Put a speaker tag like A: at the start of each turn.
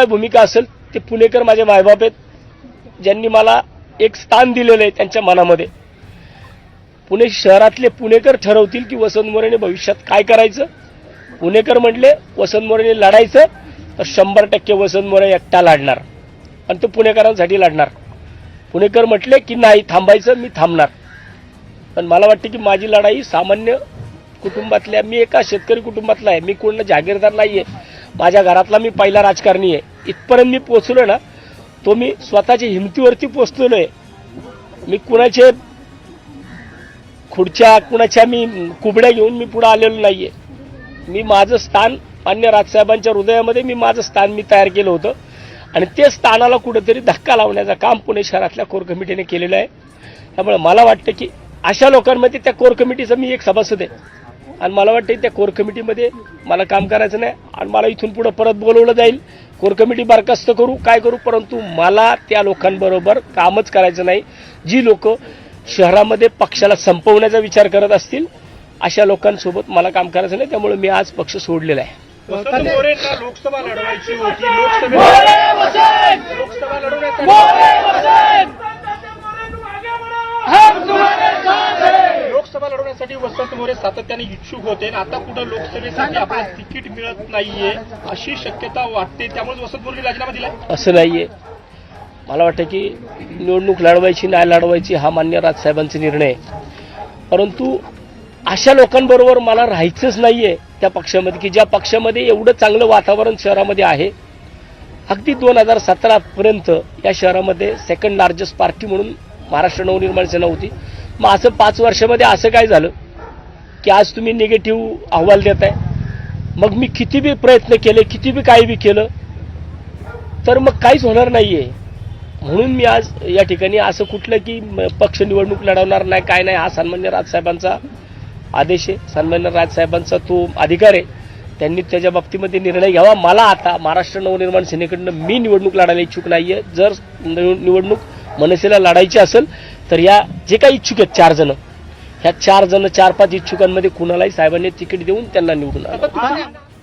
A: काय भूमिका असेल ते पुणेकर माझे मायबाप आहेत. ज्यांनी मला एक स्थान दिलेलं आहे त्यांच्या मनामध्ये. पुणे शहरातले पुणेकर ठरवतील की वसंत मोरेने भविष्यात काय करायचं? पुणेकर म्हटले वसंत मोरेने लढायचं तर शंभर टक्के वसंत मोरे एकटा लढणार. आणि तो पुणेकरांसाठी लढणार. पुणेकर म्हटले की नाही थांबायचं मी थांबणार. पण मला वाटतं की माझी लढाई सामान्य कुटुंबातल्या मी एका शेतकरी कुटुंबातला आहे. मी कोण जागीरदार नाही आहे माझ्या घरातला मी पहिला राजकारणी आहे. इथपर्यंत मी पोचलो ना तो मी स्वतःच्या हिमतीवरती पोचलेलो आहे मी कुणाचे खुर्च्या कुणाच्या मी कुबड्या घेऊन मी पुढे आलेलो नाहीये. मी माझं स्थान मान्य राजसाहेबांच्या हृदयामध्ये मी माझं स्थान मी तयार केलं होतं. आणि ते स्थानाला कुठेतरी धक्का लावण्याचं काम पुणे शहरातल्या कोर कमिटीने केलेलं आहे. त्यामुळे मला वाटतं की अशा लोकांमध्ये त्या कोर कमिटीचा मी एक सभासद आहे. आणि मला वाटतं त्या कोर कमिटीमध्ये मला काम करायचं नाही आणि मला इथून पुढं परत बोलवलं जाईल. कोर कमिटी बरखास्त करू काय करू परंतु मला त्या लोकांबरोबर कामच करायचं नाही. जी लोक शहरामध्ये पक्षाला संपवण्याचा विचार करत असतील अशा लोकांसोबत मला काम करायचं नाही त्यामुळे मी आज पक्ष सोडलेला आहे.
B: लोकसभा लढवायची होती लोकसभा लढवण्यासाठी लढवण्यासाठी सातत्याने इच्छुक होते. आणि आता कुठं लोकसभेसाठी आपल्याला तिकीट मिळत नाहीये अशी शक्यता वाटते. त्यामुळे वसंत राजीनामा दिला
A: असं नाहीये. मला वाटतं की निवडणूक लढवायची नाही लढवायची हा मान्य राजसाहेबांचा निर्णय. परंतु अशा लोकांबरोबर मला राहायचंच नाहीये त्या पक्षामध्ये की ज्या पक्षामध्ये एवढं चांगलं वातावरण शहरामध्ये आहे. अगदी दोन हजार सतरापर्यंत या शहरामध्ये सेकंड लार्जेस्ट पार्टी म्हणून महाराष्ट्र नवनिर्माण सेना होती. मग असं पाच वर्षामध्ये असं काय झालं? की आज तुम्ही निगेटिव्ह अहवाल देत आहे मग मी किती बी प्रयत्न केले किती बी काही बी केलं तर मग काहीच होणार नाहीये. म्हणून मी आज या ठिकाणी असं कुठलं की म- पक्ष निवडणूक लढवणार नाही काय नाही हा सन्मान्य राजसाहेबांचा आदेश आहे. सन्मान्य राजसाहेबांचा तो अधिकार आहे. त्यांनी त्याच्या बाबतीमध्ये निर्णय घ्यावा. मला आता महाराष्ट्र नवनिर्माण सेनेकडनं मी निवडणूक लढायला इच्छुक नाहीये. जर निव- निवडणूक मनसेला लढायची असेल तर या जे काही इच्छुक आहेत चार जण ह्या चार जण चार पाच इच्छुकांमध्ये कुणालाही साहेबांनी तिकीट देऊन त्यांना निवडून
B: आलं